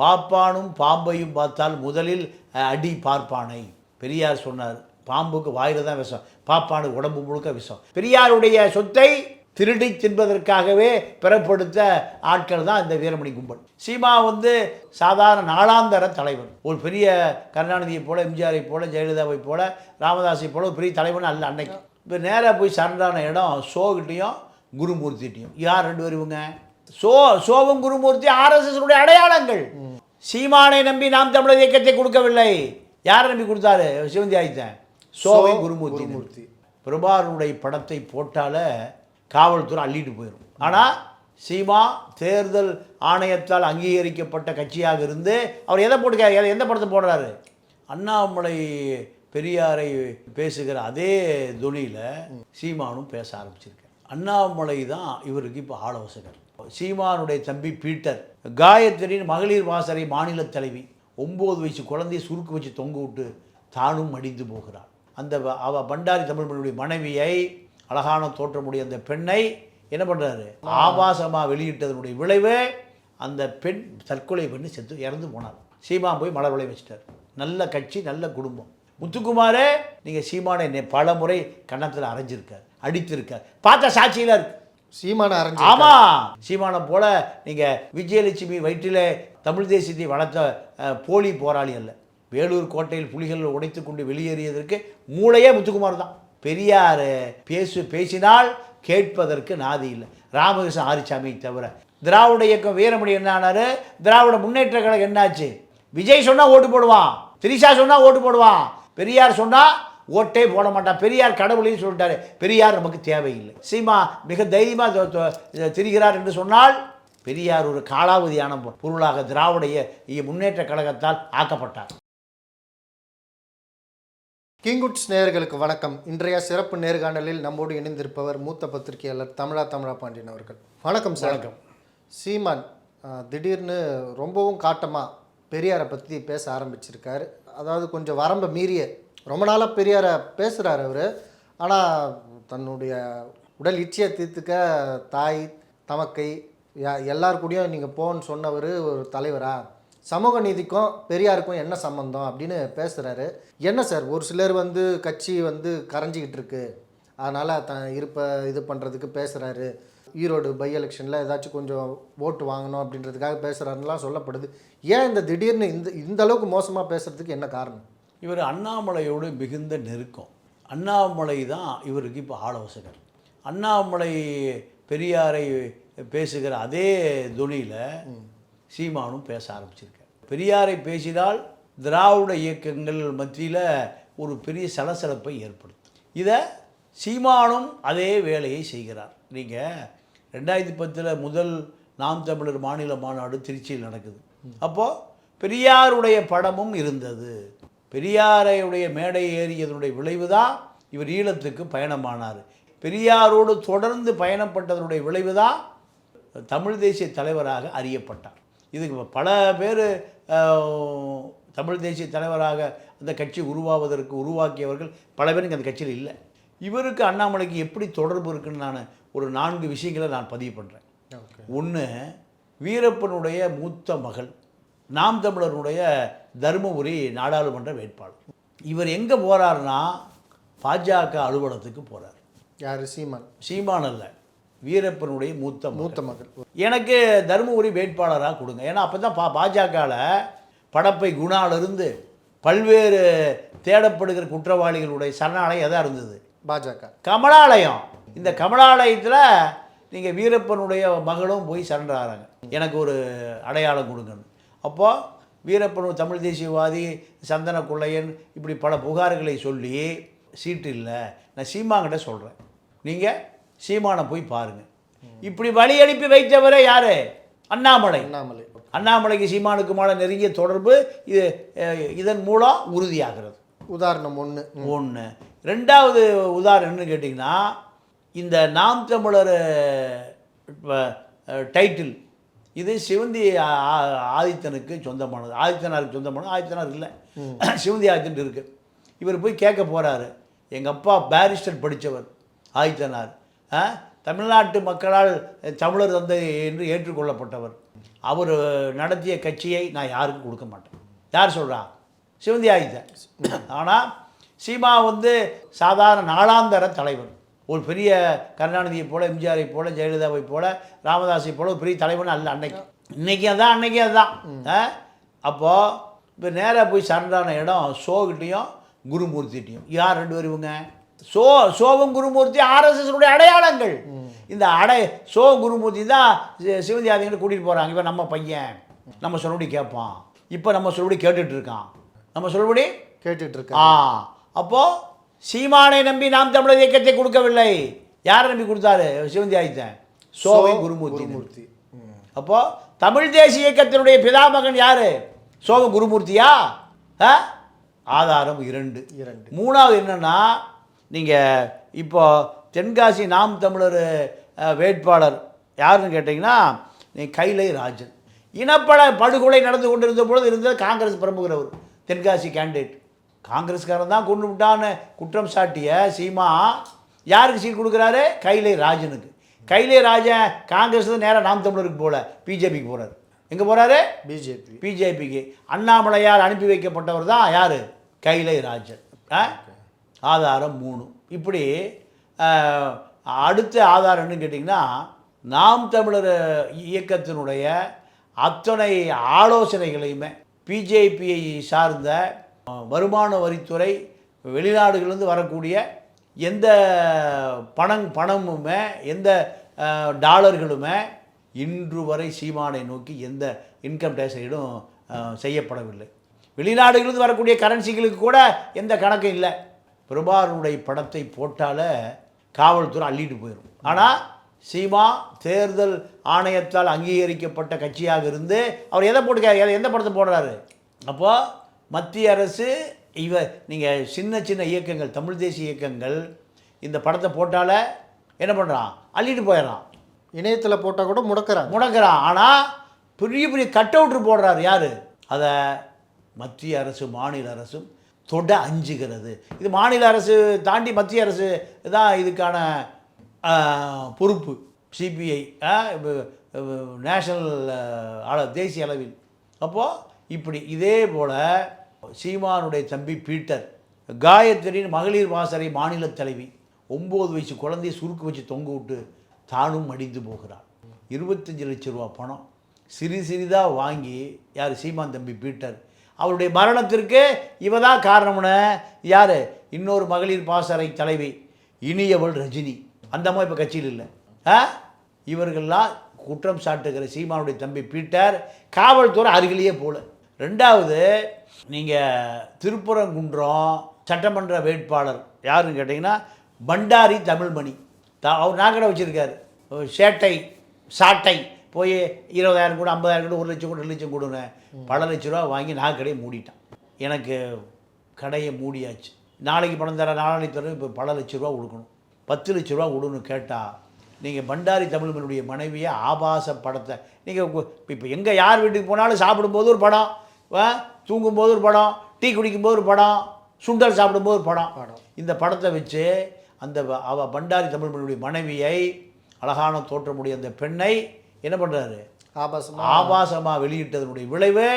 பாப்பானும் பாம்பையும் பார்த்தால் முதலில் அடி பார்ப்பானை. பெரியார் சொன்னார் பாம்புக்கு வாயில் தான் விஷம் பாப்பானுக்கு உடம்பு முழுக்க விஷம். பெரியாருடைய சொத்தை திருடி தின்பதற்காகவே பிறப்படுத்த ஆட்கள் தான் இந்த வீரமணி கும்பல். சீமா வந்து சாதாரண நாளாந்தர தலைவன். ஒரு பெரிய கருணாநிதியை போல எம்ஜிஆரை போல ஜெயலலிதாவை போல ராமதாஸை போல ஒரு பெரிய தலைவன் அல்ல அன்னைக்கு. இப்போ நேராக போய் சரண்டான இடம் ஷோகிட்டையும் குருமூர்த்திட்டையும். யார் ரெண்டு பேர் இவங்க? சோ சோவும் குருமூர்த்தி ஆர்எஸ்எஸ் அடையாளங்கள். சீமானை நம்பி நாம் தமிழர் இயக்கத்தை கொடுக்கவில்லை. யாரை நம்பி கொடுத்தாரு? சிவந்தி ஆயித்தன் சோவை குருமூர்த்தி. குருமூர்த்தி. பிரபாருடைய படத்தை போட்டால காவல்துறை அள்ளிட்டு போயிடும் ஆனால் சீமா தேர்தல் ஆணையத்தால் அங்கீகரிக்கப்பட்ட கட்சியாக இருந்து அவர் எதை போட்டு எதை- எந்த படத்தை போடுறாரு? அண்ணாமலை பெரியாரை பேசுகிற அதே துணியில் சீமானும் பேச ஆரம்பிச்சிருக்கார். அண்ணாமலை தான் இவருக்கு இப்போ ஆலோசகர். சீமானுடைய தம்பி பீட்டர் காயத்ரியின் மகளிர் வாசரை மாநில தலைவி ஒம்பது வயசு குழந்தையை சுருக்கு வச்சு தொங்க விட்டு தானும் மடிந்து போகிறாள். அந்த அவ பண்டாரி தமிழ்மொழியுடைய மனைவியை அழகான தோற்றமுடைய அந்த பெண்ணை என்ன பண்ணுறாரு ஆபாசமாக வெளியிட்டதனுடைய விளைவு அந்த பெண் தற்கொலை பண்ணி செத்து இறந்து போனார் சீமா போய் மலர் விளை வச்சிட்டார். நல்ல கட்சி நல்ல குடும்பம். முத்துக்குமாரே நீங்கள் சீமானை பல முறை கன்னத்தில் அரைஞ்சிருக்கார் அடித்திருக்கார். பார்த்த சாட்சியில் இருக்கு. சீமான அரைஞ்சு ஆமாம் சீமானை போல நீங்கள் விஜயலட்சுமி வயிற்றிலே தமிழ் தேசியத்தை வளர்த்த போலி போராளி அல்ல. வேலூர் கோட்டையில் புலிகள் உடைத்து கொண்டு வெளியேறியதற்கு மூளையே முத்துக்குமார் தான். பெரியார் பேசு பேசினால் கேட்பதற்கு நாதி இல்லை. ராமகிருஷ்ணன் ஆரிசாமியை தவிர. திராவிட இயக்கம் வீரமணி என்ன ஆனார்? திராவிட முன்னேற்ற கழகம் என்னாச்சு? விஜய் சொன்னால் ஓட்டு போடுவான். திரிஷா சொன்னால் ஓட்டு போடுவான். பெரியார் சொன்னால் ஓட்டே போட மாட்டான். பெரியார் கடவுளையும் சொல்லிட்டாரு. பெரியார் நமக்கு தேவையில்லை. சீமா மிக தைரியமாக திரிகிறார் என்று சொன்னால் பெரியார் ஒரு காலாவதியான பொருளாக திராவிட இய- இய முன்னேற்ற கழகத்தால் ஆக்கப்பட்டார். கிங்குட்ஸ் நேயர்களுக்கு வணக்கம். இன்றைய சிறப்பு நேர்காணலில் நம்மோடு இணைந்திருப்பவர் மூத்த பத்திரிகையாளர் தமிழா தமிழா பாண்டியன் அவர்கள். வணக்கம் சார். வணக்கம். சீமான் திடீர்னு ரொம்பவும் காட்டமாக பெரியாரை பற்றி பேச ஆரம்பிச்சிருக்காரு. அதாவது கொஞ்சம் வரம்பை மீறிய ரொம்ப நாளாக பெரியாரை பேசுகிறார் அவர். ஆனால் தன்னுடைய உடல் இச்சையை தீர்த்துக்க தாய் தமக்கை யா- எல்லார் கூடயும் நீங்கள் போன்னு சொன்னவர் ஒரு தலைவரா? சமூக நீதிக்கும் பெரியாருக்கும் என்ன சம்பந்தம் அப்படின்னு பேசுகிறாரு என்ன சார்? ஒரு சிலர் வந்து கட்சி வந்து கரைஞ்சிக்கிட்டு இருக்கு. அதனால் த இருப்ப இது பண்ணுறதுக்கு பேசுகிறாரு ஈரோடு பை எலெக்ஷனில் ஏதாச்சும் கொஞ்சம் ஓட்டு வாங்கணும் அப்படின்றதுக்காக பேசுகிறாருலாம் சொல்லப்படுது. ஏன் இந்த திடீர்னு இந்த இந்த அளவுக்கு மோசமாக பேசுகிறதுக்கு என்ன காரணம்? இவர் அண்ணாமலையோடு மிகுந்த நெருக்கம். அண்ணாமலை தான் இவருக்கு இப்போ ஆலோசகர். அண்ணாமலை பெரியாரை பேசுகிற அதே துணியில் சீமானும் பேச ஆரம்பிச்சிருக்கார். பெரியாரை பேசினால் திராவிட இயக்கங்கள் மத்தியில் ஒரு பெரிய சலசலப்பை ஏற்படுத்தும். இதை சீமானும் அதே வேலையை செய்கிறார். நீங்கள் ரெண்டாயிரத்தி பத்தில் முதல் நாம் தமிழர் மாநில மாநாடு திருச்சியில் நடக்குது. அப்போது பெரியாருடைய படமும் இருந்தது. பெரியாரையுடைய மேடை ஏறியதனுடைய விளைவு தான் இவர் ஈழத்துக்கு பயணமானார். பெரியாரோடு தொடர்ந்து பயணப்பட்டதனுடைய விளைவு தான் தமிழ் தேசிய தலைவராக அறியப்பட்டார். இதுக்கு பல பேர் தமிழ் தேசிய தலைவராக அந்த கட்சி உருவாவதற்கு உருவாக்கியவர்கள் பல பேர் இங்க அந்த கட்சியில் இல்லை. இவருக்கு அண்ணாமலைக்கு எப்படி தொடர்பு இருக்குன்னு நான் ஒரு நான்கு விஷயங்களை நான் பதிவு பண்ணுறேன் ஒன்று வீரப்பனுடைய மூத்த மகள் நாம் தமிழருடைய தருமபுரி நாடாளுமன்ற வேட்பாளர். இவர் எங்கே போகிறாருன்னா பாஜக அலுவலகத்துக்கு போகிறார் யார்? சீமான். சீமான் அல்ல வீரப்பனுடைய மூத்த. மூத்த மகள். எனக்கு தருமபுரி வேட்பாளராக கொடுங்க. ஏன்னா அப்போ தான் பா பாஜகவில் படப்பை குணாலிருந்து பல்வேறு தேடப்படுகிற குற்றவாளிகளுடைய சரணாலயம் எதாக இருந்தது? பாஜக. கமலாலயம். இந்த கமலாலயத்தில் நீங்கள் வீரப்பனுடைய மகளும் போய் சரணாகிறாங்க எனக்கு ஒரு அடையாளம் கொடுங்கன்னு. அப்போது வீரப்பன் தமிழ் தேசியவாதி சந்தன கொள்ளையன் இப்படி பல புகார்களை சொல்லி சீட்டு இல்லை. நான் சீமாங்கிட்ட சொல்கிறேன் நீங்கள் சீமானை போய் பாருங்கள் இப்படி வழி அனுப்பி வைத்தவரே யார்? அண்ணாமலை. அண்ணாமலை அண்ணாமலைக்கு சீமானுக்குமான நெருங்கிய தொடர்பு இது இதன் மூலம் உறுதியாகிறது. உதாரணம் ஒன்று ஒன்று ரெண்டாவது உதாரணம் என்னன்னு கேட்டிங்கன்னா இந்த நாம் தமிழர் டைட்டில் இது சிவந்தி ஆதித்தனுக்கு சொந்தமானது. ஆதித்தனாருக்கு சொந்தமானது ஆதித்தனார் இல்லை. சிவந்தி ஆதித்தன் இருக்குது இவர் போய் கேட்க போகிறாரு எங்கள் அப்பா பேரிஸ்டர் படித்தவர் ஆதித்தனார்? தமிழ்நாட்டு மக்களால் தமிழர் தந்தை என்று ஏற்றுக்கொள்ளப்பட்டவர். அவர் நடத்திய கட்சியை நான் யாருக்கும் கொடுக்க மாட்டேன். யார் சொல்கிறா சிவந்தி ஆதித்தன். ஆனால் சீமா வந்து சாதாரண நாளாந்தர தலைவர். ஒரு பெரிய கருணாநிதியை போல எம்ஜிஆரை போல ஜெயலலிதாவை போல ராமதாஸை போல ஒரு பெரிய தலைவன் அல்ல அன்னைக்கு. இன்னைக்கு அதான் அன்னைக்கு அதுதான். ஆ? அப்போ இப்போ நேராக போய் சரணான இடம் ஷோகிட்டையும் குருமூர்த்திட்டையும் யார் ரெண்டு பேர் இவங்க? சோ சோகம் குருமூர்த்தி ஆர்எஸ்எஸ்னுடைய அடையாளங்கள். இந்த அடை சோ குருமூர்த்தி தான் சிவந்தி ஆதிங்களை கூட்டிகிட்டு போகிறாங்க இவன் நம்ம பையன். நம்ம சொல்லுபடி கேட்பான். இப்போ நம்ம சொல்லுபடி கேட்டுட்டு இருக்கான். நம்ம சொல்லுபடி கேட்டுட்டு இருக்க ஆ. அப்போ சீமானை நம்பி நாம் தமிழர் இயக்கத்தை கொடுக்கவில்லை. யாரை நம்பி கொடுத்தாரு? சிவந்தி ஆதித்தன் சோவை குருமூர்த்தி. குருமூர்த்தி. ம். அப்போ தமிழ் தேசிய இயக்கத்தினுடைய பிதாமகன் யாரு? சோக குருமூர்த்தியா? ஆதாரம் இரண்டு. இரண்டு. மூணாவது என்னன்னா நீங்கள் இப்போ தென்காசி நாம் தமிழர் வேட்பாளர் யாருன்னு கேட்டிங்கன்னா நீ கைலை ராஜன். இனப்பட படுகொலை நடந்து கொண்டிருந்த பொழுது இருந்தது காங்கிரஸ் பிரமுகர் அவர் தென்காசி கேண்டிடேட். காங்கிரஸ்காரன் தான் கொண்டு விட்டான்னு குற்றம் சாட்டிய சீமா யாருக்கு சீட் கொடுக்குறாரு? கைலை ராஜனுக்கு. கைலை ராஜன் காங்கிரஸ் நேராக நாம் தமிழருக்கு போல பிஜேபிக்கு போகிறார் எங்கே போகிறாரு பிஜேபி. பிஜேபிக்கு. அண்ணாமலையால் அனுப்பி வைக்கப்பட்டவர் தான் யார்? கைலை ராஜன். ஆ? ஆதாரம் மூணு. இப்படி அடுத்த ஆதாரம் என்னன்னு கேட்டிங்கன்னா நாம் தமிழர் இயக்கத்தினுடைய அத்தனை ஆலோசனைகளையுமே பிஜேபியை சார்ந்த வருமான வரித்துறை வெளிநாடுகளிலிருந்து வரக்கூடிய எந்த பணம் பணமுமே எந்த டாலர்களுமே இன்று வரை சீமானை நோக்கி எந்த இன்கம் டேக்ஸ் ரைடும் செய்யப்படவில்லை. வெளிநாடுகளிலிருந்து வரக்கூடிய கரன்சிகளுக்கு கூட எந்த கணக்கும் இல்லை. பிரபாகரனுடைய படத்தை போட்டாலே காவல்துறை அள்ளிட்டு போயிடும் ஆனால் சீமா தேர்தல் ஆணையத்தால் அங்கீகரிக்கப்பட்ட கட்சியாக இருந்து அவர் எதை போட்டு எந்த படத்தை போடுறாரு? அப்போது மத்திய அரசு இவ நீங்கள் சின்ன சின்ன இயக்கங்கள் தமிழ் தேசிய இயக்கங்கள் இந்த படத்தை போட்டாலே என்ன பண்ணுறான் அள்ளிட்டு போயிடறான். இணையத்துல போட்டா கூட முடக்குறாங்க. முடக்கிறான். ஆனால் பெரிய பெரிய கட் அவுட்ரு போடுறாரு யார்? அதை மத்திய அரசு மாநில அரசும் தொட அஞ்சுகிறது. இது மாநில அரசு தாண்டி மத்திய அரசு தான் இதுக்கான பொறுப்பு. சிபிஐ நேஷனல் அள தேசிய அளவில். அப்போது இப்படி இதே போல் சீமானுடைய தம்பி பீட்டர் காயத்ரியின் மகளிர் வாசரை மாநில தலைவி ஒம்பது வயசு குழந்தையை சுருக்கு வச்சு தொங்க விட்டு தானும் மடிந்து போகிறாள். இருபத்தஞ்சு லட்ச ரூபா பணம் சிறு சிறிதாக வாங்கி யார்? சீமான் தம்பி பீட்டர். அவருடைய மரணத்திற்கு இவ தான் காரணம்னு யார்? இன்னொரு மகளிர் பாசறை தலைவி இனியவள் ரஜினி. அந்த அம்மா இப்போ கட்சியில் இல்லை. ஆ? இவர்கள்லாம் குற்றம் சாட்டுகிற சீமானுடைய தம்பி பீட்டர் காவல்துறை அருகிலேயே போல. ரெண்டாவது நீங்கள் திருப்புறங்குன்றம் சட்டமன்ற வேட்பாளர் யாருன்னு கேட்டிங்கன்னா பண்டாரி தமிழ்மணி. த அவர் நாக்கடை வச்சுருக்காரு. சேட்டை சாட்டை. போய் இருபதாயிரம் கூட ஐம்பதாயிரம் கூட ஒரு லட்சம் கூட ரெண்டு லட்சம் கொடுங்க பல லட்ச ரூபா வாங்கி நான் கடையை மூடிட்டான். எனக்கு கடையை மூடியாச்சு. நாளைக்கு பணம் தர நாளைக்கு தர இப்போ பல லட்ச ரூபா கொடுக்கணும். பத்து லட்ச ரூபா கொடுன்னு கேட்டால் நீங்கள் பண்டாரி தமிழ்மனுடைய மனைவியை ஆபாச படத்தை நீங்கள் இப்போ எங்கே யார் வீட்டுக்கு போனாலும் சாப்பிடும்போது ஒரு படம் தூங்கும்போது ஒரு படம் டீ குடிக்கும்போது ஒரு படம் சுண்டல் சாப்பிடும்போது ஒரு படம். இந்த படத்தை வச்சு அந்த அவ பண்டாரி தமிழ்மனுடைய மனைவியை அழகான தோற்றமுடைய அந்த பெண்ணை என்ன பண்ணுறாரு ஆபாசமா. ஆபாசமாக வெளியிட்டதனுடைய விளைவு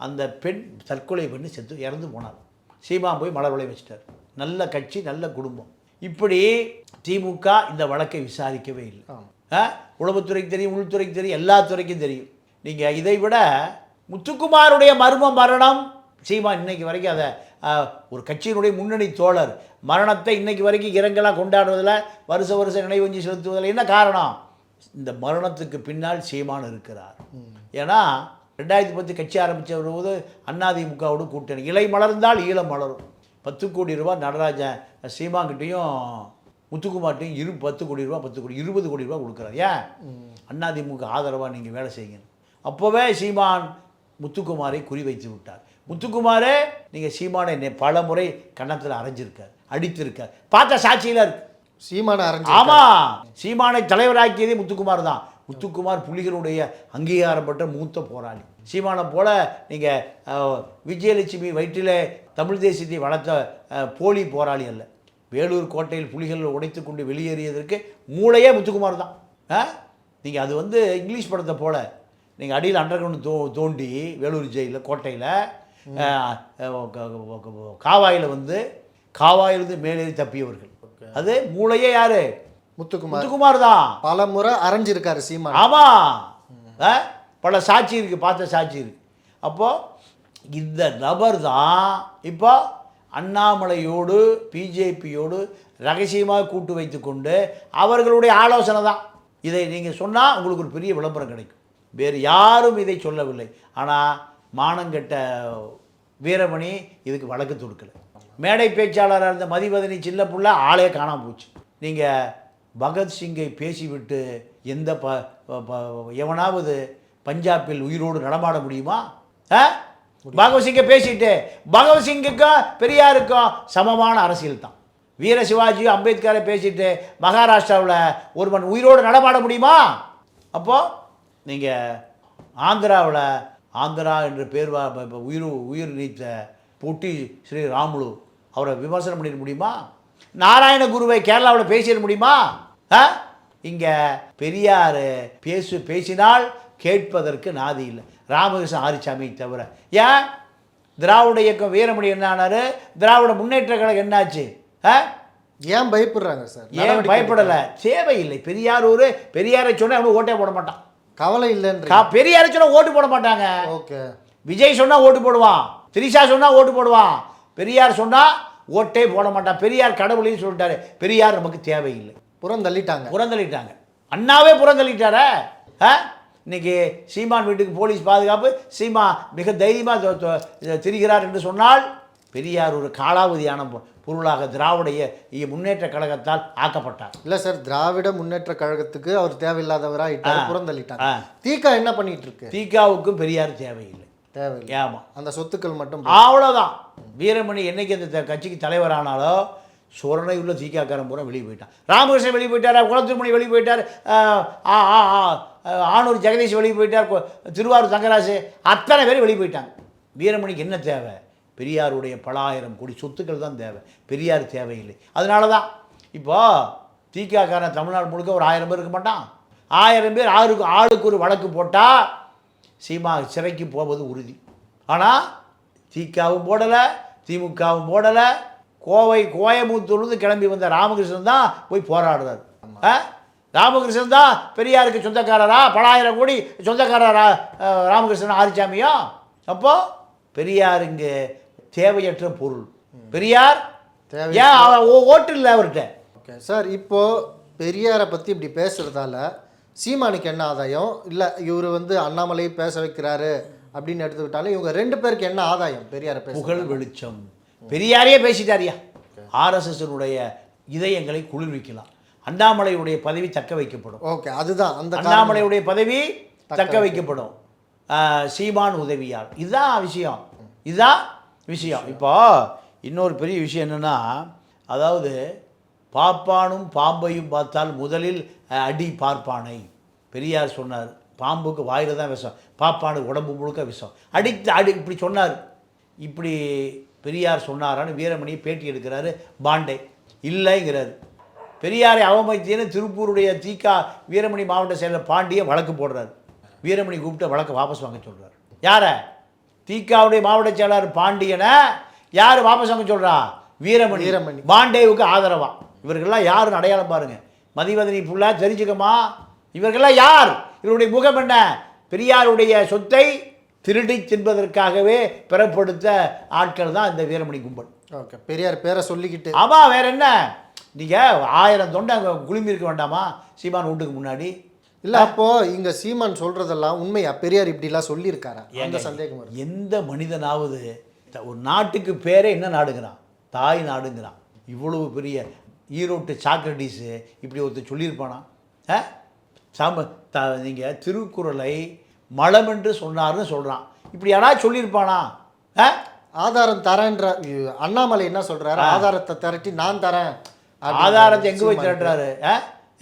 அந்த பெண் தற்கொலை பண்ணி செத்து இறந்து போனார். சீமா போய் மலர் விளை வச்சிட்டார். நல்ல கட்சி நல்ல குடும்பம். இப்படி திமுக இந்த வழக்கை விசாரிக்கவே இல்லை? உளவுத்துறைக்கு தெரியும் உள்துறைக்கு தெரியும் எல்லா துறைக்கும் தெரியும். நீங்கள் இதை விட முத்துக்குமாருடைய மர்ம மரணம். சீமா இன்னைக்கு வரைக்கும் அதை ஒரு கட்சியினுடைய முன்னணி தோழர் மரணத்தை இன்னைக்கு வரைக்கும் இரங்கலாக கொண்டாடுவதில் வருஷ வருஷம் நினைவஞ்சி செலுத்துவதில் என்ன காரணம்? இந்த மரணத்துக்கு பின்னால் சீமான் இருக்கிறார். ஏன்னா ரெண்டாயிரத்தி பத்து கட்சி ஆரம்பித்த போது அதிமுகவோடு கூட்டணி. இலை மலர்ந்தால் ஈழம் மலரும். பத்து கோடி ரூபாய் நடராஜன் சீமாங்கிட்டையும் முத்துக்குமார்ட்டையும் இரு பத்து கோடி ரூபா பத்து கோடி இருபது கோடி ரூபா கொடுக்குறாரு. ஏன்? அதிமுக ஆதரவாக நீங்கள் வேலை செய்யுங்க. அப்போவே சீமான் முத்துக்குமாரை குறி வைத்து விட்டார். முத்துக்குமாரே நீங்கள் சீமானை நெ- பல முறை கன்னத்தில் அரைஞ்சிருக்கார் அடித்திருக்கார் பார்த்த சாட்சியில் இருக்கு. சீமான அரைஞ்சு ஆமா சீமானை தலைவராக்கியதே முத்துக்குமார் தான். முத்துக்குமார் புலிகளுடைய அங்கீகாரம் பெற்ற மூத்த போராளி. சீமானை போல நீங்கள் விஜயலட்சுமி வயிற்றிலே தமிழ் தேசியத்தை வளர்த்த போலி போராளி அல்ல. வேலூர் கோட்டையில் புலிகள் உடைத்து கொண்டு வெளியேறியதற்கு மூளையே முத்துக்குமார் தான். நீங்கள் அது வந்து இங்கிலீஷ் படத்தை போல நீங்கள் அடியில் அண்டர் கிரவுண்ட் தோ தோண்டி வேலூர் ஜெயிலில் கோட்டையில் காவாயில் வந்து காவாயிலிருந்து மேலேறி தப்பியவர்கள். அது மூளையே யாரு? முத்துக்குமார். முத்துக்குமார் தான். பல முறை அரைஞ்சிருக்காரு சீமான். ஆமா. ஆ? பல சாட்சி இருக்கு பார்த்த சாட்சி இருக்கு. அப்போ இந்த நபர் தான் இப்போ அண்ணாமலையோடு பிஜேபியோடு ரகசியமாக கூட்டு வைத்துக்கொண்டு அவர்களுடைய ஆலோசனை தான். இதை நீங்கள் சொன்னால் உங்களுக்கு ஒரு பெரிய விளம்பரம் கிடைக்கும். வேறு யாரும் இதை சொல்லவில்லை. ஆனால் மானங்கெட்ட வீரமணி இதுக்கு வழக்கு தொடுக்கல. மேடை பேச்சாளராக இருந்த மதிவதனி சின்ன புள்ள ஆளே காணாம போச்சு. நீங்கள் பகத்சிங்கை பேசிவிட்டு எந்த ப எவனாவது பஞ்சாபில் உயிரோடு நடமாட முடியுமா? ஆ? பகவத்சிங்கை பேசிட்டு பகவத்சிங்குக்கும் பெரியாருக்கும் சமமான அரசியல் தான். வீர சிவாஜி அம்பேத்கரை பேசிட்டு மகாராஷ்டிராவில் ஒருவன் உயிரோடு நடமாட முடியுமா? அப்போது நீங்கள் ஆந்திராவில் ஆந்திரா என்ற பேர் வா- ப- ப- உயிர் உயிர் நீத்த பொட்டி ஸ்ரீ ராமுலு அவரை விமர்சனம் பண்ணிட முடியுமா? நாராயண குருவை கேரளாவில் பேசிட முடியுமா? ஆ? இங்கே பெரியார் பேசு பேசினால் கேட்பதற்கு நாதி இல்லை. ராமகிருஷ்ணன் ஆரிச்சாமி தவிர. ஏன்? திராவிட இயக்கம் வீரமணி என்ன ஆனாரு? திராவிட முன்னேற்ற கழகம் என்னாச்சு? ஆ? ஏன் பயப்படுறாங்க சார்? ஏன் பயப்படலை? தேவையில்லை. பெரியார் ஒரு பெரியாரை சொன்னா அவனுக்கு ஓட்டே போட மாட்டான். கவலை இல்லைன்ற பெரியாரை சொன்னா ஓட்டு போட மாட்டாங்க. ஓகே. விஜய் சொன்னா ஓட்டு போடுவான். திரிஷா சொன்னா ஓட்டு போடுவான். பெரியார் சொன்னா ஓட்டே போட மாட்டான். பெரியார் கடவுளையும் சொல்லிட்டாரு. பெரியார் நமக்கு தேவையில்லை. புறம் தள்ளிட்டாங்க புறந்தள்ளிட்டாங்க. அண்ணாவே புறந்தள்ளிட்டாரே? இன்னைக்கு சீமான் வீட்டுக்கு போலீஸ் பாதுகாப்பு சீமா மிக தைரியமாக திரிகிறார் என்று சொன்னால் பெரியார் ஒரு காலாவதியான பொருளாக திராவிட இய- இய முன்னேற்ற கழகத்தால் ஆக்கப்பட்டார். இல்ல சார் திராவிட முன்னேற்ற கழகத்துக்கு அவர் தேவையில்லாதவரா இட்டாரு ஆ. புறம் தள்ளிட்டாங்க ஆ. தீகா என்ன பண்ணிட்டு இருக்கு தீகாவுக்கும் பெரியார் தேவையில்லை. தேவையில்லை. ஏமா அந்த சொத்துக்கள் மட்டும் அவ்வளோதான் வீரமணி என்னைக்கு அந்த கட்சிக்கு தலைவரானாலோ சுரணை உள்ள தீக்காக்காரன் பூரா வெளியே போயிட்டான். ராமகிருஷ்ணன் வெளியே போயிட்டார்? குளத்துமணி வெளியே போயிட்டார்? ஆஹ், ஆ, ஆ, ஆ, ஆனூர் ஜெகதீஷ் வெளியே போயிட்டார்? திருவாரூர் தங்கராசு அத்தனை பேர் வெளியே போயிட்டாங்க. வீரமணிக்கு என்ன தேவை? பெரியாருடைய பல ஆயிரம் கோடி சொத்துக்கள் தான் தேவை. பெரியார் தேவையில்லை. அதனால தான் இப்போ தீக்காக்காரன் தமிழ்நாடு முழுக்க ஒரு ஆயிரம் பேர் இருக்க மாட்டான். ஆயிரம் பேர் ஆளுக்கு ஆளுக்கு ஒரு வழக்கு போட்டால் சீமா சிறைக்கு போவது உறுதி. ஆனால் திகாவும் போடலை திமுகவும் போடலை கோவை கோயம்புத்தூர்லேருந்து கிளம்பி வந்த ராமகிருஷ்ணன் தான் போய் போராடுறார். ராமகிருஷ்ணன் தான் பெரியாருக்கு சொந்தக்காரரா? பலாயிரம் கோடி சொந்தக்காரரா ராமகிருஷ்ணன் ஆரிச்சாமியோ? அப்போது பெரியார் இங்கே தேவையற்ற பொருள். பெரியார்? ஏன் ஓட்டு இல்லை அவர்கிட்ட? ஓகே சார் இப்போ பெரியாரை பத்தி இப்படி பேசுறதால சீமானுக்கு என்ன ஆதாயம்? இல்ல இவர் வந்து அண்ணாமலை பேச வைக்கிறாரு அப்படின்னு எடுத்துக்கிட்டாலும் இவங்க ரெண்டு பேருக்கு என்ன ஆதாயம் பெரியாரை பேச புகழ் வெளிச்சம். பெரியாரையே பேசிட்டாரியா? ஆர்எஸ்எஸ்னுடைய இதயங்களை குளிர்விக்கலாம். அண்ணாமலையுடைய பதவி தக்க வைக்கப்படும். ஓகே அதுதான் அந்த. அண்ணாமலையுடைய பதவி தக்க வைக்கப்படும். சீமான் உதவியால். இதுதான் விஷயம். இதுதான் விஷயம். இப்போ இன்னொரு பெரிய விஷயம் என்னென்னா அதாவது பாப்பானும் பாம்பையும் பார்த்தால் முதலில் அடி பார்ப்பானை. பெரியார் சொன்னார் பாம்புக்கு வாயில் தான் விஷம் பாப்பானுக்கு உடம்பு முழுக்க விஷம். அடித்து அடி இப்படி சொன்னார். இப்படி பெரியார் சொன்னாரான்னு வீரமணியை பேட்டி எடுக்கிறாரு பாண்டே. இல்லைங்கிறாரு. பெரியாரை அவமதித்தேன்னு திருப்பூருடைய தீகா வீரமணி மாவட்ட செயலர் பாண்டிய வழக்கு போடுறார். வீரமணி கூப்பிட்டு வழக்கு வாபஸ் வாங்க சொல்கிறார் யாரை? தீகாவுடைய மாவட்ட செயலாளர் பாண்டியனை யார் வாபஸ் வாங்க சொல்றா? வீரமணி. வீரமணி. பாண்டேவுக்கு ஆதரவா. இவர்கள்லாம் யாருன்னு அடையாளம் பாருங்க. மதிவதனி ஃபுல்லாக தெரிஞ்சுக்கமா இவர்கள்லாம் யார்? இவருடைய முகம் என்ன? பெரியாருடைய சொத்தை திருடி தின்பதற்காகவே பெறப்படுத்த ஆட்கள் தான் இந்த வீரமணி கும்பல். ஓகே பெரியார் பேரை சொல்லிக்கிட்டு. ஆமா வேற என்ன? நீங்கள் ஆயிரம் தொண்டை அங்கே குழுமி இருக்க வேண்டாமா? சீமான் வீட்டுக்கு முன்னாடி. இல்ல அப்போ இங்க சீமான் சொல்றதெல்லாம் உண்மையா? பெரியார் இப்படிலாம் சொல்லியிருக்காரா? ஏங்க, சந்தேகம் வருது. எந்த மனிதனாவது ஒரு நாட்டுக்கு பேரே என்ன நாடுங்கிறான்? தாய் நாடுங்கிறான். இவ்வளவு பெரிய ஈரோட்டு சாக்ரட்டிஸு இப்படி ஒருத்தர் சொல்லியிருப்பானா? ஆ? சாம த நீங்கள் திருக்குறளை மலம் என்று சொன்னார்னு சொல்கிறான் இப்படி யாராவது சொல்லியிருப்பானா? ஆ? ஆதாரம் தரேன்ற அண்ணாமலை என்ன சொல்றாரு? ஆதாரத்தை திரட்டி நான் தரேன். ஆதாரத்தை எங்கே போய் திரட்டுறாரு? ஆ?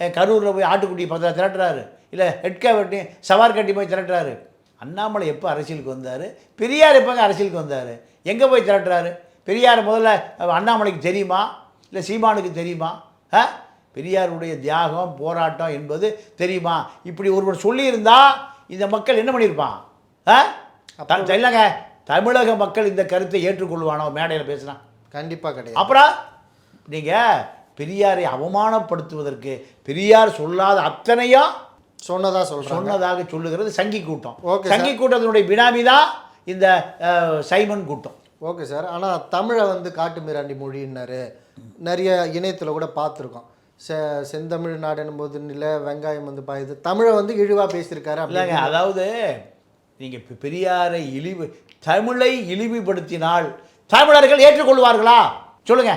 கரூரில் போய் ஆட்டுக்குட்டி பக்கத்தில் திரட்டுறாரு. இல்லை ஹெட்கா வெட்டி சவார் கட்டி போய் திரட்டுறாரு. அண்ணாமலை எப்போ அரசியலுக்கு வந்தார்? பெரியார் எப்போங்க அரசியலுக்கு வந்தார்? எங்கே போய் திரட்டுறாரு? பெரியார் முதல்ல அண்ணாமலைக்கு தெரியுமா? இல்லை சீமானுக்கு தெரியுமா? ஆ? பெரியாருடைய தியாகம் போராட்டம் என்பது தெரியுமா? இப்படி ஒருவர் சொல்லியிருந்தா இந்த மக்கள் என்ன பண்ணியிருப்பான்? ஆ? இல்லைங்க தமிழக மக்கள் இந்த கருத்தை ஏற்றுக்கொள்வானோ? மேடையில் பேசுனா. கண்டிப்பாக கிடையாது. அப்புறம் நீங்கள் பெரியாரை அவமானப்படுத்துவதற்கு பெரியார் சொல்லாத அத்தனையும் சொன்னதா சொல்கிறேன் சொன்னதாக சொல்லுகிறது சங்கி கூட்டம். சங்கி கூட்டத்தினுடைய பினாமி தான் இந்த சைமன் கூட்டம். Okay sir. ஆனால் தமிழை வந்து காட்டு மிராண்டி மொழின்னாரு. நிறைய இணையத்தில் கூட பார்த்துருக்கோம். செ செந்தமிழ் நாடு போது நில வெங்காயம் வந்து பாயுது. தமிழை வந்து இழிவாக பேசியிருக்காரு இல்லைங்க அதாவது நீங்கள் பெரியாரை இழிவு தமிழை இழிவுபடுத்தினால் தமிழர்கள் ஏற்றுக்கொள்வார்களா? சொல்லுங்க.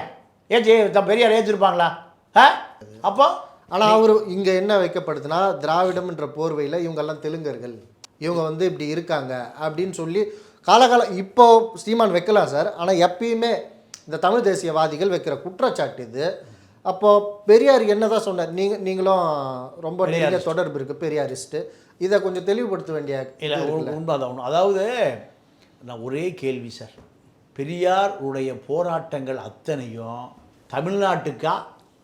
த- பெரியார் ஏற்றிருப்பாங்களா ஆ? அப்போ? ஆனால் அவர் இங்கே என்ன வைக்கப்படுதுன்னா திராவிடம்ன்ற போர்வையில் இவங்கெல்லாம் தெலுங்கர்கள். இவங்க வந்து இப்படி இருக்காங்க அப்படின்னு சொல்லி காலகாலம் இப்போ ஸ்ரீமான் வைக்கலாம் சார். ஆனால் எப்பயுமே இந்த தமிழ் தேசியவாதிகள் வைக்கிற குற்றச்சாட்டு இது. அப்போ பெரியார் என்னதான் சொன்னார்? நீங்க நீங்களும் ரொம்ப நிறைய தொடர்பு இருக்கு பெரியாரிஸ்ட்டு. இதை கொஞ்சம் தெளிவுபடுத்த வேண்டிய இல்லை உண்மைதான் அதாவது நான் ஒரே கேள்வி சார். பெரியார் உடைய போராட்டங்கள் அத்தனையும் தமிழ்நாட்டுக்கா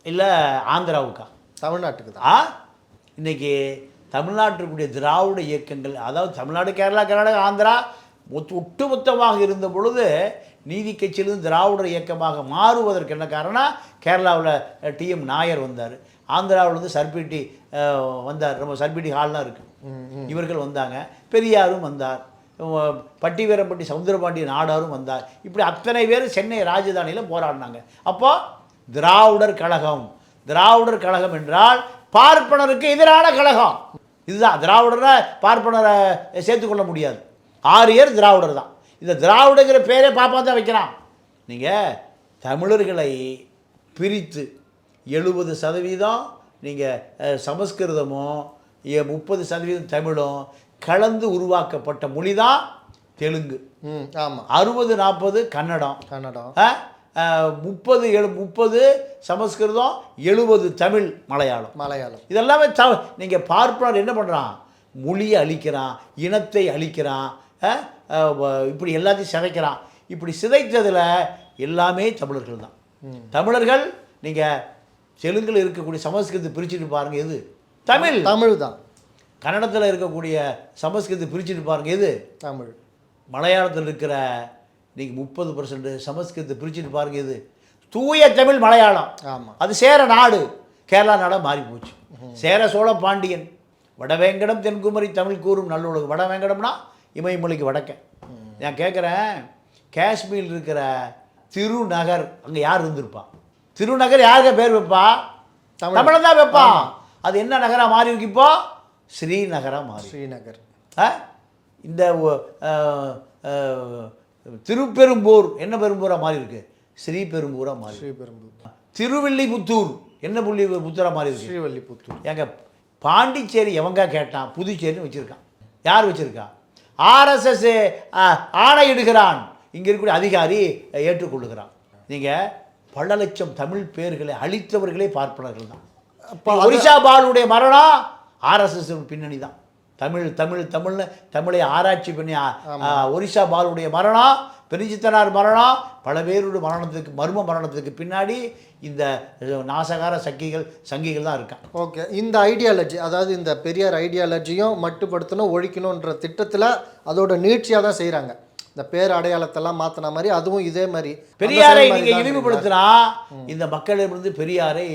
இல்லை ஆந்திராவுக்கா? தமிழ்நாட்டுக்கு தான் ஆ? இன்னைக்கு தமிழ்நாட்டிற்குரிய திராவிட இயக்கங்கள் அதாவது தமிழ்நாடு கேரளா கர்நாடகா ஆந்திரா ஒட்டு ஒட்டுமொத்தமாக இருந்த பொழுது நீதி கட்சியிலிருந்து திராவிடர் இயக்கமாக மாறுவதற்கு என்ன காரணம் கேரளாவில் டிஎம் நாயர் வந்தார். ஆந்திராவில் வந்து சர்பிட்டி அஹ், வந்தார். நம்ம சர்பிட்டி ஹால்லாம் இருக்குது இவர்கள் வந்தாங்க. பெரியாரும் வந்தார். உம், பட்டிவீரம்பட்டி சவுந்தரபாண்டிய நாடாரும் வந்தார். இப்படி அத்தனை பேர் சென்னை ராஜதானியில் போராடினாங்க. அப்போ திராவிடர் கழகம். திராவிடர் கழகம் என்றால் பார்ப்பனருக்கு எதிரான கழகம். இதுதான். திராவிடரை பார்ப்பனரை சேர்த்துக்கொள்ள முடியாது. ஆரியர் திராவிடர் தான். இந்த திராவிடங்கிற பேரே பாப்பா தான் வைக்கிறான். நீங்கள் தமிழர்களை பிரித்து எழுபது சதவீதம் நீங்கள் சமஸ்கிருதமும் முப்பது சதவீதம் தமிழும் கலந்து உருவாக்கப்பட்ட மொழி தான் தெலுங்கு ஆமாம் அறுபது நாற்பது கன்னடம். கன்னடம். முப்பது எழு முப்பது சமஸ்கிருதம் எழுபது தமிழ் மலையாளம். மலையாளம். இதெல்லாமே த நீங்கள் பார்ப்பனர் என்ன பண்ணுறான் மொழியை அழிக்கிறான் இனத்தை அழிக்கிறான் இப்படி எல்லாத்தையும் சிதைக்கிறான். இப்படி சிதைத்ததில் எல்லாமே தமிழர்கள் தான். தமிழர்கள் நீங்கள் தெலுங்கில் இருக்கக்கூடிய சமஸ்கிருதத்தை பிரிச்சுட்டு பாருங்க எது? தமிழ். தமிழ் தான். கன்னடத்தில் இருக்கக்கூடிய சமஸ்கிருதத்தை பிரிச்சுட்டு பாருங்க எது? தமிழ். மலையாளத்தில் இருக்கிற நீங்கள் முப்பது பர்சன்ட் சமஸ்கிருதத்தை பிரிச்சுட்டு பாருங்க இது. தூய தமிழ் மலையாளம். ஆமாம் அது சேர நாடு. கேரளா நாடாக மாறி போச்சு. சேர சோழ பாண்டியன். வடவேங்கடம் தென்குமரி தமிழ் கூறும் நல்லுலகம் வடவேங்கடம்னா இமயமொழிக்கு வடக்க. நான் கேட்குறேன் காஷ்மீரில் இருக்கிற திருநகர் அங்கே யார் இருந்திருப்பா? திருநகர் யாருக்கு பேர் வைப்பா? தமிழ். தமிழன் தான் வைப்பான் அது என்ன நகராக மாறி இருக்கு இப்போ? ஸ்ரீநகராக மாறி ஸ்ரீநகர்? இந்த திருப்பெரும்பூர் என்ன பெரும்பூராக மாறி இருக்கு? ஸ்ரீபெரும்பூராக மாறி. ஸ்ரீபெரும்பூர். திருவில்லிபுத்தூர் என்ன புள்ளி புத்தூரா மாறி இருக்கு? ஸ்ரீவல்லிபுத்தூர். எங்க பாண்டிச்சேரி எவங்க கேட்டான்? புதுச்சேரின்னு வச்சிருக்கான். யார் வச்சிருக்கா? ஆர்எஸ்எஸ் ஆணையிடுகிறான். இங்கே இருக்கக்கூடிய அதிகாரி ஏற்றுக்கொள்ளுகிறான். நீங்கள் பல லட்சம் தமிழ் பேர்களை அழித்தவர்களே பார்ப்பனர்கள் தான். ஒரிசா பாலுடைய மரணம் ஆர்எஸ்எஸ் பின்னணி தான் தமிழ் தமிழ் தமிழ்னு தமிழை ஆராய்ச்சி பண்ணி ஒரிசா பாலுடைய மரணம் பெருஞ்சித்தனார் மரணம் பல பேருடைய மரணத்துக்கு மர்ம மரணத்துக்கு பின்னாடி இந்த நாசகார சக்கிகள் சங்கிகள் தான் இருக்கான் ஓகே இந்த ஐடியாலஜி அதாவது இந்த பெரியார் ஐடியாலஜியும் மட்டுப்படுத்தணும் ஒழிக்கணுன்ற திட்டத்தில் அதோட நீட்சியாக தான் செய்கிறாங்க இந்த பேர் அடையாளத்தெல்லாம் மாற்றின மாதிரி அதுவும் இதே மாதிரி. பெரியாரை செயல்பாடு நீங்க தான் இழிவுபடுத்தினா இந்த மக்களிடமிருந்து பெரியாரை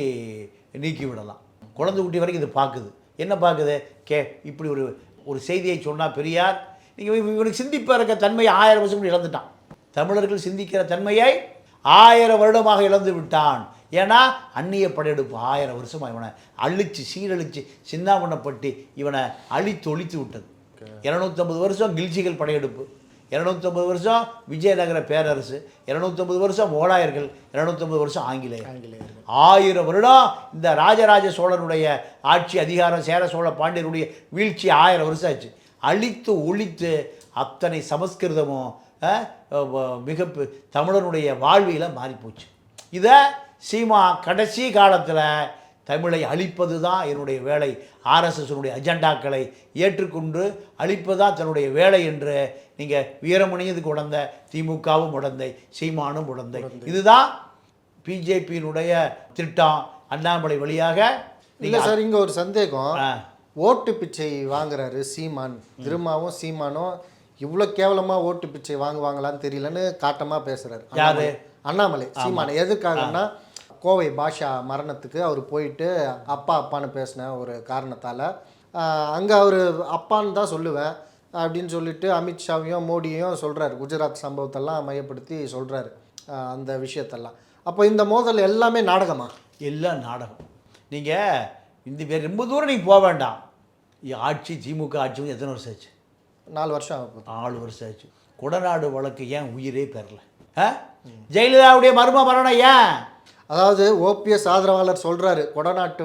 நீக்கி விடலாம் குழந்தை குட்டி வரைக்கும் இது பார்க்குது என்ன பார்க்குது? கே இப்படி ஒரு ஒரு செய்தியை சொன்னால் பெரியார் நீங்கள் இவனுக்கு சிந்திப்ப இருக்க தன்மையை ஆயிரம் வருஷம் இழந்துட்டான். தமிழர்கள் சிந்திக்கிற தன்மையை ஆயிரம் வருடமாக இழந்து விட்டான். ஏன்னா அந்நிய படையெடுப்பு ஆயிரம் வருஷமாக இவனை அழிச்சு சீரழிச்சு சின்னாமண்ணப்பட்டு இவனை அழித்து ஒழித்து விட்டது. இரநூத்தம்பது வருஷம் கில்ஜிகள் படையெடுப்பு. இரநூத்தம்பது வருஷம் விஜயநகர பேரரசு இரநூத்தம்பது வருஷம் மோலாயர்கள் இரநூத்தம்பது வருஷம் ஆங்கிலேயர். ஆங்கிலேயர்கள். ஆயிரம் வருடம் இந்த ராஜராஜ சோழனுடைய ஆட்சி அதிகாரம் சேர சோழ பாண்டியனுடைய வீழ்ச்சி ஆயிரம் வருஷம் ஆச்சு. அழித்து ஒழித்து அத்தனை சமஸ்கிருதமும் மிக தமிழனுடைய வாழ்வியில் மாறிப்போச்சு. இதை சீமா கடைசி காலத்தில் தமிழை அழிப்பது தான் என்னுடைய வேலை. ஆர்எஸ்எஸ்னுடைய அஜெண்டாக்களை ஏற்றுக்கொண்டு அழிப்பது தான் தன்னுடைய வேலை என்று நீங்கள் வீரமணியதுக்கு உடந்த திமுகவும் உடந்தை சீமானும் உடந்தை இதுதான் பிஜேபியினுடைய திட்டம் அண்ணாமலை வழியாக. இல்லை சார் இங்கே ஒரு சந்தேகம். ஓட்டு பிச்சை வாங்குறாரு சீமான். திருமாவும் சீமானும் இவ்வளோ கேவலமாக ஓட்டு பிச்சை வாங்குவாங்களான்னு தெரியலன்னு காட்டமாக பேசுறாரு. யாரு? அண்ணாமலை. சீமான். எதுக்காகன்னா கோவை பாஷா மரணத்துக்கு அவர் போயிட்டு அப்பா அப்பான்னு பேசின ஒரு காரணத்தால் அங்கே அவர் அப்பான்னு தான் சொல்லுவேன் அப்படின்னு சொல்லிட்டு அமித்ஷாவையும் மோடியையும் சொல்கிறாரு குஜராத் சம்பவத்தெல்லாம் மையப்படுத்தி சொல்கிறாரு அந்த விஷயத்தெல்லாம். அப்போ இந்த மோதல் எல்லாமே நாடகமா? எல்லாம் நாடகம். நீங்கள் இந்த வேறு ரொம்ப தூரம் நீங்கள் போக வேண்டாம். ஆட்சி திமுக ஆட்சி வந்து எத்தனை வருஷம் ஆச்சு? நாலு வருஷம் நாலு வருஷம் ஆச்சு. கொடநாடு வழக்கு ஏன் உயிரே பெறல? ஆ? ஜெயலலிதாவுடைய மர்ம மரணம் ஏன்? அதாவது ஓபிஎஸ் ஆதரவாளர் சொல்கிறாரு கொடநாட்டு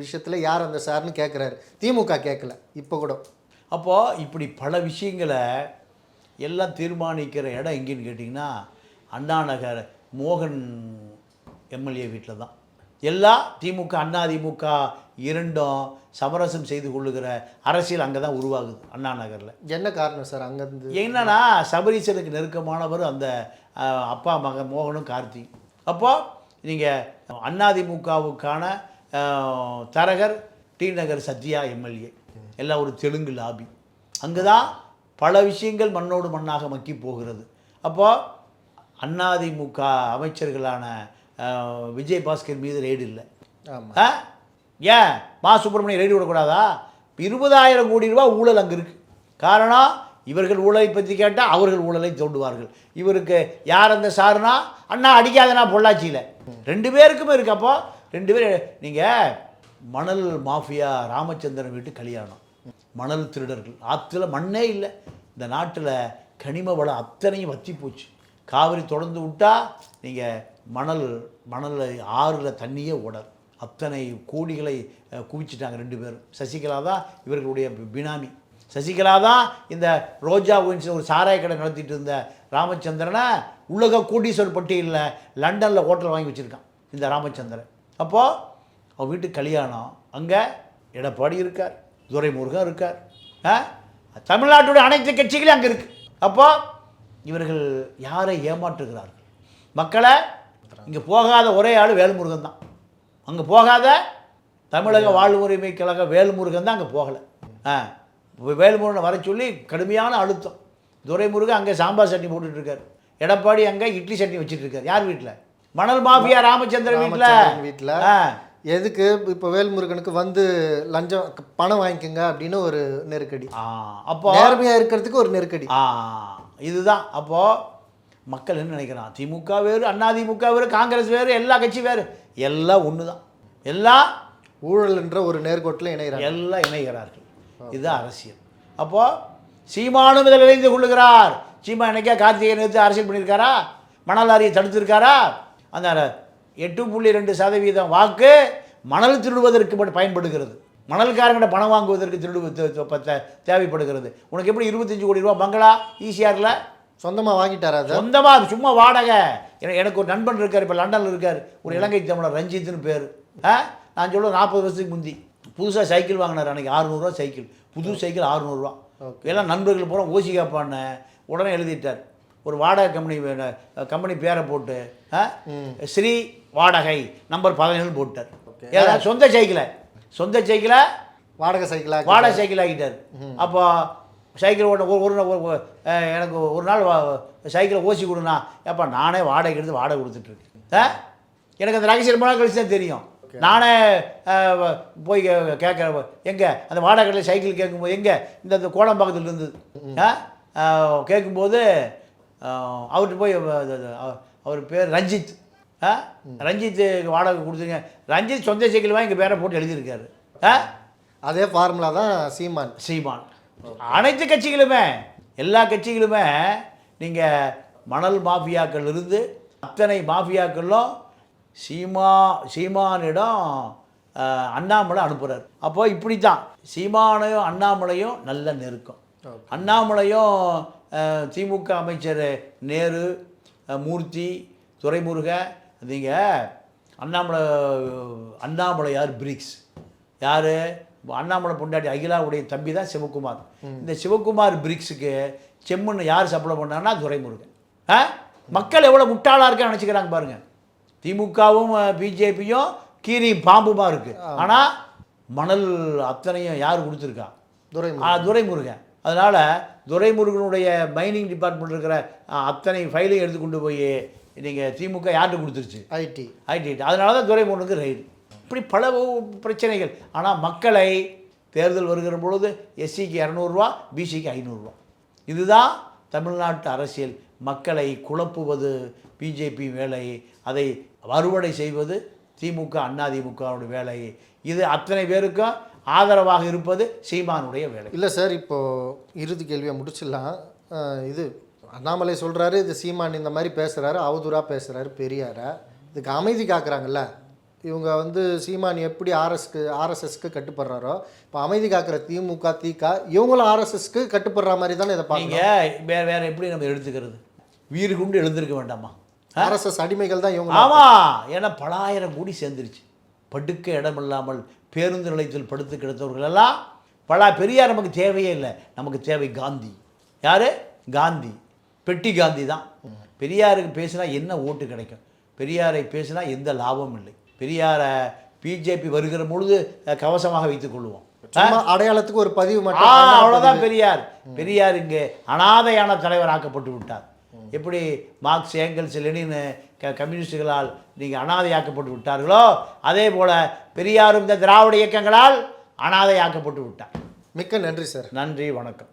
விஷயத்தில் யார் அந்த சார்னு கேட்குறாரு திமுக கேட்கல இப்போ கூட. அப்போது இப்படி பல விஷயங்களை எல்லாம் தீர்மானிக்கிற இடம் எங்கேன்னு கேட்டிங்கன்னா அண்ணா நகர் மோகன் எம்எல்ஏ வீட்டில் தான். எல்லா திமுக அண்ணா திமுக இரண்டும் சமரசம் செய்து கொள்ளுகிற அரசியல் அங்கே தான் உருவாகுது அண்ணா நகரில். என்ன காரணம் சார் அங்கேருந்து? என்னன்னா சபரீசனுக்கு நெருக்கமானவர் அந்த அப்பா மகன் மோகனும் கார்த்தி அப்போது நீங்கள் அதிமுகவுக்கான தரகர் டி நகர் சத்யா எம்எல்ஏ. எல்லாம் ஒரு தெலுங்கு லாபி. அங்கே தான் பல விஷயங்கள் மண்ணோடு மண்ணாக மக்கி போகிறது. அப்போது அதிமுக அமைச்சர்களான விஜய் பாஸ்கர் மீது ரெய்டு இல்லை. ஆ? ஏன்? மா சுப்பிரமணியம் ரெடி விடக்கூடாதா? இருபதாயிரம் கோடி ரூபாய் ஊழல் அங்கே இருக்கு. காரணம் இவர்கள் ஊழலை பற்றி கேட்டால் அவர்கள் ஊழலை தோண்டுவார்கள். இவருக்கு யார் அந்த சாருனா? அண்ணா அடிக்காதனா பொள்ளாச்சியில். ரெண்டு பேருக்குமே இருக்கு. அப்போ ரெண்டு பேர் நீங்கள் மணல் மாஃபியா ராமச்சந்திரன் வீட்டு கல்யாணம். மணல் திருடர்கள். ஆற்றுல மண்ணே இல்லை. இந்த நாட்டில் கனிம வளம் அத்தனையும் வற்றி போச்சு. காவிரி தொடர்ந்து விட்டால் நீங்கள் மணல் மணலில் ஆறில் தண்ணியே ஓடர் அத்தனை கோடிகளை குவிச்சிட்டாங்க ரெண்டு பேரும். சசிகலா தான் இவர்களுடைய பினாமி. சசிகலா தான் இந்த ரோஜா ஒயின்ஸ் ஒரு சாராய கடை நடத்திட்டு இருந்த ராமச்சந்திரனை உலக கோடீஸ்வரர் பட்டியலில் லண்டனில் ஹோட்டல் வாங்கி வச்சுருக்கான் இந்த ராமச்சந்திரன். அப்போது அவன் வீட்டுக்கு கல்யாணம். அங்கே எடப்பாடி இருக்கார் துரைமுருகன் இருக்கார். ஆ? தமிழ்நாட்டுடைய அனைத்து கட்சிகளும் அங்கே இருக்கு. அப்போ இவர்கள் யாரை ஏமாற்றுகிறார்கள்? மக்களை இங்கே போகாத ஒரே ஆள் வேல்முருகன் தான். அங்கே போகாத தமிழக வாழ்வுரிமை கழக வேல்முருகன் தான் அங்கே போகலை. ஆ. வேல்முருகனை வர சொல்லி கடுமையான அழுத்தம். துரைமுருகன் அங்கே சாம்பார் சட்னி போட்டுட்டு இருக்காரு எடப்பாடி அங்கே இட்லி சட்னி வச்சுட்டு இருக்காரு யார் வீட்டில் மணல் மாஃபியா ராமச்சந்திரன் வீட்டில் வீட்டில் எதுக்கு இப்போ வேல்முருகனுக்கு வந்து லஞ்சம் பணம் வாங்கிக்கோங்க அப்படின்னு ஒரு நெருக்கடி. அப்போ நேர்மையாக இருக்கிறதுக்கு ஒரு நெருக்கடி. இதுதான். அப்போது மக்கள் என்ன நினைக்கிறான்? திமுக வேறு அதிமுக வேறு காங்கிரஸ் வேறு எல்லா கட்சி வேறு. எல்லாம் ஒன்று தான் எல்லாம் ஊழல் என்ற ஒரு நேர்கோட்டில் இணைகிறாங்க எல்லாம் இணைகிறார்கள். இதுதான் அரசியல். அப்போது சீமானும் இதில் இணைந்து கொள்ளுகிறார். சீமா என்னைக்கா கார்த்திகை நிறுத்தி அரசியல் பண்ணியிருக்காரா? மணல் லாரியை தடுத்திருக்காரா? அந்த எட்டு புள்ளி ரெண்டு சதவீதம் வாக்கு மணல் திருடுவதற்கு பயன்படுகிறது. மணல்காரங்கிட்ட பணம் வாங்குவதற்கு திருடு தேவைப்படுகிறது. உனக்கு எப்படி இருபத்தஞ்சு கோடி ரூபா பங்களா? ஈசிஆரில் சொந்தமாக வாங்கிட்டாரா சொந்தமாக சும்மா வாடகை. என- எனக்கு ஒரு நண்பன் இருக்கார் இப்போ லண்டனில் இருக்கார். ஒரு இலங்கை தமிழர் ரஞ்சித்னு பேர். ஆ? நான் சொல்ல நாற்பது வருஷத்துக்கு முந்தி. புதுசாக சைக்கிள் வாங்கினார் அன்றைக்கி அறுநூறுவா சைக்கிள். புது சைக்கிள் அறுநூறுவா எல்லாம் நண்பர்கள் பூரா ஓசி கேப்பான்னு. உடனே எழுதிட்டார். ஒரு வாடகை கம்பெனி கம்பெனி பேரை போட்டு? ஸ்ரீ வாடகை நம்பர் பதினேழு போட்டார் ஏதாவது சொந்த சைக்கிளை. சொந்த சைக்கிளை வாடகை சைக்கிளாக வாடகை சைக்கிள் ஆகிட்டார் அப்போ சைக்கிள் ஓட்ட ஒரு ஒரு எனக்கு ஒரு நாள் சைக்கிளை ஓசி கொடுண்ணா ஏப்பா நானே வாடகை எடுத்து வாடகை கொடுத்துட்ருக்கேன் எனக்கு அந்த ரகசியம் ரொம்ப நாள் கழிச்சு தான் தெரியும். நானே போய் கேட்குறேன். எங்கே? அந்த வாடகை கடையில் சைக்கிள் கேட்கும்போது எங்கே? இந்த இந்த கோடம்பாக்கத்தில் இருந்தது கேட்கும்போது அவர்கிட்ட போய் அவர் பேர் ரஞ்சித். ஆ? ரஞ்சித் வாடகை கொடுத்துருங்க. ரஞ்சித் சொந்த சைக்கிள் வாங்கி எங்கள் பேரை போட்டு எழுதியிருக்காரு. ஆ? அதே ஃபார்முலா தான் சீமான். சீமான். அனைத்து கட்சிகளுமே எல்லா கட்சிகளுமே நீங்கள் மணல் மாஃபியாக்கள் இருந்து அத்தனை மாஃபியாக்களும் சீமா சீமானிடம் அண்ணாமலை அனுப்புகிறார் அப்போ இப்படி தான் சீமானையும் அண்ணாமலையும் நல்ல நெருக்கம். அண்ணாமலையும் திமுக அமைச்சர் நேரு மூர்த்தி துரைமுருக நீங்கள் அண்ணாமலை அண்ணாமலையார் பிரிக்ஸ். யார்? அண்ணாமலை பொண்டாட்டி அகிலாவுடைய தம்பி தான் சிவகுமார். இந்த சிவகுமார் பிரிக்ஸுக்கு செம்முன்னு யார் சப்ளை பண்ணான்னா துரைமுருகன். ஆ? மக்கள் எவ்வளோ முட்டாளாக இருக்கான்னு நினச்சிக்கிறாங்க பாருங்க. திமுகவும் பிஜேபியும் கீரி பாம்புமா இருக்குது ஆனால் மணல் அத்தனையும் யார் கொடுத்துருக்கா? துரை துரைமுருகன். அதனால் துரைமுருகனுடைய மைனிங் டிபார்ட்மெண்ட் இருக்கிற அத்தனை ஃபைலையும் எடுத்து கொண்டு போய் நீங்கள் திமுக யார்கிட்ட கொடுத்துருச்சு? ஐடி ஐடி அதனால தான் துரைமுருகனுக்கு ரைடு இப்படி பல பிரச்சனைகள். ஆனால் மக்களை தேர்தல் வருகிற பொழுது எஸ்சிக்கு இரநூறுவா பிசிக்கு ஐநூறுரூவா இதுதான் தமிழ்நாட்டு அரசியல். மக்களை குழப்புவது பிஜேபி வேலை அதை அறுவடை செய்வது திமுக அதிமுகவுடைய வேலை. இது அத்தனை பேருக்கும் ஆதரவாக இருப்பது சீமானுடைய வேலை. இல்லை சார் இப்போ இறுதி கேள்வியை முடிச்சிடலாம். இது அண்ணாமலை சொல்கிறாரு இது சீமான் இந்த மாதிரி பேசுகிறாரு அவதூறாக பேசுகிறாரு பெரியாரை. இதுக்கு அமைதி காக்குறாங்கல்ல. இவங்க வந்து சீமான் எப்படி ஆர்எஸ்க்கு ஆர்எஸ்எஸ்க்கு கட்டுப்படுறாரோ இப்போ அமைதி காக்கிற திமுக திக இவங்களும் ஆர்எஸ்எஸ்க்கு கட்டுப்படுற மாதிரி தானே இதை நீங்கள் வேற வேற எப்படி நம்ம எடுத்துக்கிறது? வீறு கொண்டு எழுந்திருக்க வேண்டாமா? ஆர்எஸ்எஸ் அடிமைகள் தான் இவங்க ஆமாம் ஏன்னா பலாயிரம் கோடி சேர்ந்துருச்சு. படுக்க இடமில்லாமல் பேருந்து நிலையத்தில் படுத்து கிடந்தவர்கள் எல்லாம் பல பெரியார் நமக்கு தேவையே இல்லை. நமக்கு தேவை காந்தி. யார்? காந்தி. பெட்டி காந்தி தான். பெரியாருக்கு பேசினா என்ன ஓட்டு கிடைக்கும்? பெரியாரை பேசினா எந்த லாபமும் இல்லை. பெரியாரை பிஜேபி வருகிற பொழுது கவசமாக வைத்துக் கொள்வோம். அடையாளத்துக்கு ஒரு பதிவு மட்டும் அவ்வளோதான் பெரியார். பெரியார் இங்கே அனாதையான தலைவர் ஆக்கப்பட்டு விட்டார். எப்படி மார்க்ஸ் ஏங்கல்ஸ் லெனின் க கம்யூனிஸ்டுகளால் நீங்கள் அனாதையாக்கப்பட்டு விட்டார்களோ அதே போல் பெரியாரும் இந்த திராவிட இயக்கங்களால் அனாதையாக்கப்பட்டு விட்டார். மிக்க நன்றி சார். நன்றி வணக்கம்.